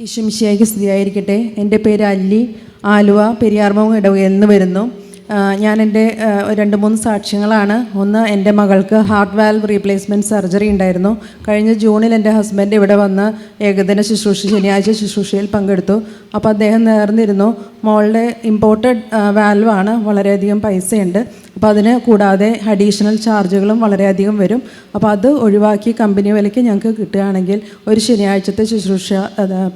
ഈശ്വമിശിയായിക്ക് സ്ഥിതിയായിരിക്കട്ടെ എന്റെ പേര് അല്ലി. ആലുവ പെരിയാർമോ ഇടവകയിൽ നിന്ന് വരുന്നു. ഞാൻ എന്റെ രണ്ട് മൂന്ന് സാക്ഷ്യങ്ങളാണ്. ഒന്ന് എന്റെ മകൾക്ക് ഹാർട്ട് വാൽവ് റീപ്ലേസ്മെന്റ് സർജറി ഉണ്ടായിരുന്നു. കഴിഞ്ഞ ജൂണിൽ എന്റെ ഹസ്ബൻഡ് ഇവിടെ വന്ന് ഏകദിന ശുശ്രൂഷ ശനിയാഴ്ച ശുശ്രൂഷയിൽ പങ്കെടുത്തു. അപ്പോൾ അദ്ദേഹം നേർന്നിരുന്നു. മോളുടെ ഇമ്പോർട്ടഡ് വാൽവാണ് വളരെയധികം പൈസയുണ്ട്. അപ്പോൾ അതിന് കൂടാതെ അഡീഷണൽ ചാർജുകളും വളരെയധികം വരും. അപ്പോൾ അത് ഒഴിവാക്കി കമ്പനി വിലയ്ക്ക് ഞങ്ങൾക്ക് കിട്ടുകയാണെങ്കിൽ ഒരു ശനിയാഴ്ചത്തെ ശുശ്രൂഷ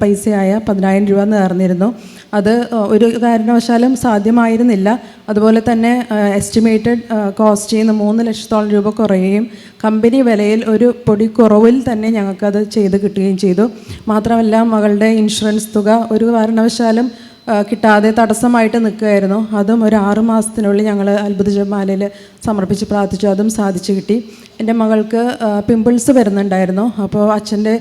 പൈസയായ പതിനായിരം രൂപ നേർന്നിരുന്നു. അത് ഒരു കാരണവശാലും സാധ്യമായിരുന്നില്ല. അതുപോലെ തന്നെ എസ്റ്റിമേറ്റഡ് കോസ്റ്റ് ചെയ്യുന്ന മൂന്ന് ലക്ഷത്തോളം രൂപ കുറയുകയും കമ്പനി വിലയിൽ ഒരു പൊടി കുറവിൽ തന്നെ ഞങ്ങൾക്കത് ചെയ്ത് കിട്ടുകയും ചെയ്തു. മാത്രമല്ല മകളുടെ ഇൻഷുറൻസ് തുക ഒരു കാരണവശാലും കിട്ടാതെ തടസ്സമായിട്ട് നിൽക്കുകയായിരുന്നു. അതും ഒരു ആറു മാസത്തിനുള്ളിൽ ഞങ്ങൾ അത്ഭുത ജമാലയിൽ സമർപ്പിച്ച് പ്രാർത്ഥിച്ചു. അതും സാധിച്ചു കിട്ടി. എന്റെ മകൾക്ക് പിമ്പിൾസ് വരുന്നുണ്ടായിരുന്നു. അപ്പോൾ അച്ഛന്റെ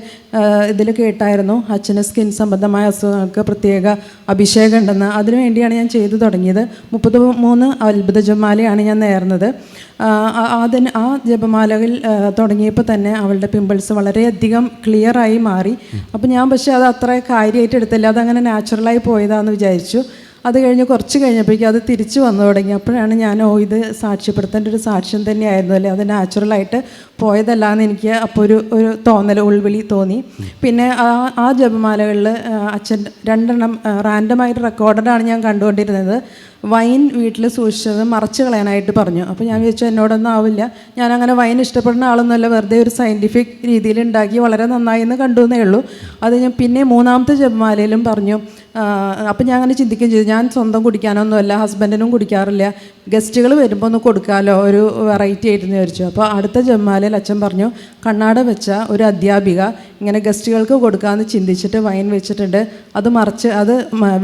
ഇതിൽ കേട്ടായിരുന്നു. അച്ഛന് സ്കിൻ സംബന്ധമായ അസുഖങ്ങൾക്ക് പ്രത്യേക അഭിഷേകം ഉണ്ടെന്ന്. അതിനുവേണ്ടിയാണ് ഞാൻ ചെയ്തു തുടങ്ങിയത്. മുപ്പത് മൂന്ന് അത്ഭുത ജപമാലയാണ് ഞാൻ നേർന്നത്. അതിന് ആ ജപമാലയിൽ തുടങ്ങിയപ്പോൾ തന്നെ അവളുടെ പിമ്പിൾസ് വളരെയധികം ക്ലിയറായി മാറി. അപ്പോൾ ഞാൻ പക്ഷേ അത് അത്ര കാര്യമായിട്ട് എടുത്തില്ല. അതങ്ങനെ നാച്ചുറലായി പോയതാണെന്ന് വിചാരിച്ചു. അത് കഴിഞ്ഞ് കുറച്ച് കഴിഞ്ഞപ്പോഴേക്കും അത് തിരിച്ചു വന്നു തുടങ്ങി. അപ്പോഴാണ് ഞാൻ ഓ ഇത് സാക്ഷ്യപ്പെടുത്തേണ്ട ഒരു സാക്ഷ്യം തന്നെയായിരുന്നു അല്ലേ? അത് നാച്ചുറലായിട്ട് പോയതല്ല എന്ന് എനിക്ക് അപ്പോൾ ഒരു ഒരു തോന്നൽ ഉൾവിളി തോന്നി. പിന്നെ ആ ആ ജപമാലകളിൽ അച്ഛൻ രണ്ടെണ്ണം റാൻഡമായിട്ട് റെക്കോർഡഡാണ് ഞാൻ കണ്ടുകൊണ്ടിരുന്നത്. വൈൻ വീട്ടിൽ സൂക്ഷിച്ചത് മറച്ചു കളയാനായിട്ട് പറഞ്ഞു. അപ്പോൾ ഞാൻ വിചാരിച്ചു എന്നോടൊന്നും ആവില്ല. ഞാൻ അങ്ങനെ വൈൻ ഇഷ്ടപ്പെടുന്ന ആളൊന്നുമല്ല. വെറുതെ ഒരു സയന്റിഫിക് രീതിയിൽ ഉണ്ടാക്കി വളരെ നന്നായി എന്ന് കണ്ടു എന്നേ ഉള്ളൂ. അത് ഞാൻ പിന്നെ മൂന്നാമത്തെ ജപമാലയിലും പറഞ്ഞു. അപ്പം ഞാൻ അങ്ങനെ ചിന്തിക്കുകയും ചെയ്തു. ഞാൻ സ്വന്തം കുടിക്കാനൊന്നുമല്ല ഹസ്ബൻഡിനും കുടിക്കാറില്ല. ഗസ്റ്റുകൾ വരുമ്പോൾ ഒന്ന് കൊടുക്കാമല്ലോ ഒരു വെറൈറ്റി ആയിരുന്നു വിചാരിച്ചു. അപ്പോൾ അടുത്ത ജമ്മാലയിൽ അച്ഛൻ പറഞ്ഞു കണ്ണാട വെച്ച ഒരു അധ്യാപിക ഇങ്ങനെ ഗസ്റ്റുകൾക്ക് കൊടുക്കാമെന്ന് ചിന്തിച്ചിട്ട് വൈൻ വെച്ചിട്ടുണ്ട്. അത് മറിച്ച് അത്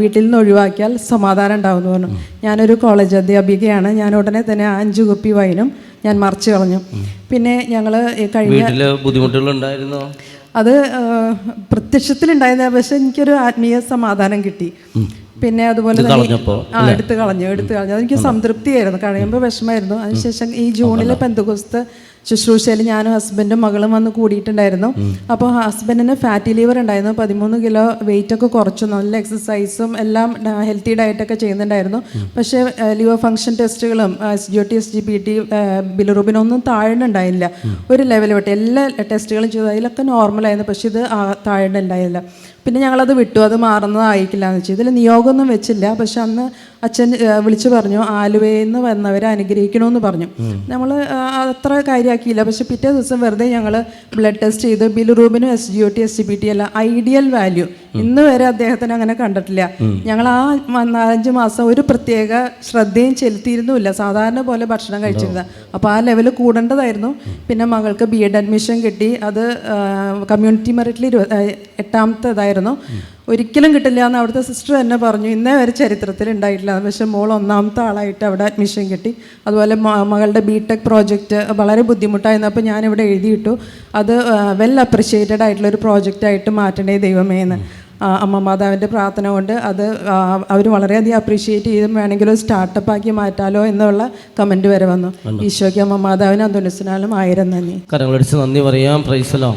വീട്ടിൽ നിന്ന് ഒഴിവാക്കിയാൽ സമാധാനം ഉണ്ടാവും എന്ന് പറഞ്ഞു ഞാനൊരു കോളേജ് അധ്യാപികയാണ്. ഞാൻ ഉടനെ തന്നെ ആ അഞ്ച് കുപ്പി വൈനും ഞാൻ മറിച്ച് കളഞ്ഞു. പിന്നെ ഞങ്ങൾ കഴിഞ്ഞ ബുദ്ധിമുട്ടുകളുണ്ടായിരുന്നോ അത് പ്രത്യക്ഷത്തിലുണ്ടായിരുന്ന പക്ഷെ എനിക്കൊരു ആത്മീയ സമാധാനം കിട്ടി. പിന്നെ അതുപോലെ തന്നെ ആ എടുത്ത് കളഞ്ഞു എടുത്ത് കളഞ്ഞു. അതെനിക്ക് സംതൃപ്തിയായിരുന്നു. കഴിയുമ്പോൾ വിഷമമായിരുന്നു. അതിനുശേഷം ഈ ജൂണിലെ പെന്തകുസ്ത് ശുശ്രൂഷയിൽ ഞാനും ഹസ്ബൻഡും മകളും വന്ന് കൂടിയിട്ടുണ്ടായിരുന്നു. അപ്പോൾ ഹസ്ബൻഡിന് ഫാറ്റി ലിവർ ഉണ്ടായിരുന്നു. പതിമൂന്ന് കിലോ വെയിറ്റ് ഒക്കെ കുറച്ചു നല്ല എക്സസൈസും എല്ലാം ഹെൽത്തി ഡയറ്റൊക്കെ ചെയ്യുന്നുണ്ടായിരുന്നു. പക്ഷേ ലിവർ ഫംഗ്ഷൻ ടെസ്റ്റുകളും S G O T S G P T ബിലുറൂബിനൊന്നും താഴ്ന്നുണ്ടായില്ല ഒരു ലെവൽ വിട്ട് എല്ലാ ടെസ്റ്റുകളും ചെയ്തു. അതിലൊക്കെ നോർമലായിരുന്നു പക്ഷേ ഇത് താഴ്ന്നുണ്ടായില്ല പിന്നെ ഞങ്ങളത് വിട്ടു. അത് മാറുന്നതായിരിക്കില്ല എന്ന് വെച്ചു. ഇതിൽ നിയോഗമൊന്നും വെച്ചില്ല. പക്ഷെ അന്ന് അച്ഛൻ വിളിച്ചു പറഞ്ഞു ആലുവയിൽ നിന്ന് വന്നവരെ അനുഗ്രഹിക്കണമെന്ന് പറഞ്ഞു. നമ്മൾ അത്ര കാര്യമാക്കിയില്ല പക്ഷെ പിറ്റേ ദിവസം വെറുതെ ഞങ്ങൾ ബ്ലഡ് ടെസ്റ്റ് ചെയ്ത് ബിലുറൂബിനും S G O T S G P T എല്ലാം ഐഡിയൽ വാല്യൂ. ഇന്ന് വരെ അദ്ദേഹത്തിന് അങ്ങനെ കണ്ടിട്ടില്ല. ഞങ്ങൾ ആ നാലഞ്ച് മാസം ഒരു പ്രത്യേക ശ്രദ്ധയും ചെലുത്തിയിരുന്നുമില്ല. സാധാരണ പോലെ ഭക്ഷണം കഴിച്ചിരുന്നത് അപ്പോൾ ആ ലെവൽ കൂടേണ്ടതായിരുന്നു. പിന്നെ മകൾക്ക് ബി എഡ് അഡ്മിഷൻ കിട്ടി. അത് കമ്മ്യൂണിറ്റി മെറിറ്റിൽ ഇരുപ ആ, എട്ടാമത്തേതായിരുന്നു ഒരിക്കലും കിട്ടില്ല എന്ന് അവിടുത്തെ സിസ്റ്റർ തന്നെ പറഞ്ഞു. ഇന്നേ വരെ ചരിത്രത്തിൽ ഉണ്ടായിട്ടില്ല. പക്ഷെ മോൾ ഒന്നാമത്തെ ആളായിട്ട് അവിടെ അഡ്മിഷൻ കിട്ടി. അതുപോലെ മകളുടെ ബി ടെക് പ്രോജക്റ്റ് വളരെ ബുദ്ധിമുട്ടായിരുന്നു അപ്പോൾ ഞാനിവിടെ എഴുതിയിട്ടു. അത് വെൽ അപ്രിഷ്യേറ്റഡ് ആയിട്ടുള്ള ഒരു പ്രോജക്റ്റായിട്ട് മാറ്റണേ ദൈവമേ എന്ന്. അമ്മ മാതാവിന്റെ പ്രാർത്ഥന കൊണ്ട് അത് അവർ വളരെയധികം അപ്രീഷിയേറ്റ് ചെയ്തും വേണമെങ്കിൽ ഒരു സ്റ്റാർട്ടപ്പ് ആക്കി മാറ്റാലോ എന്നുള്ള കമന്റ് വരെ വന്നു. ഈശോയ്ക്ക് അമ്മ മാതാവിന് അന്തുനസിനാലും ആയിരം നന്ദി. കരങ്ങളടിച്ച് നന്ദി പറയാം. പ്രൈസലോ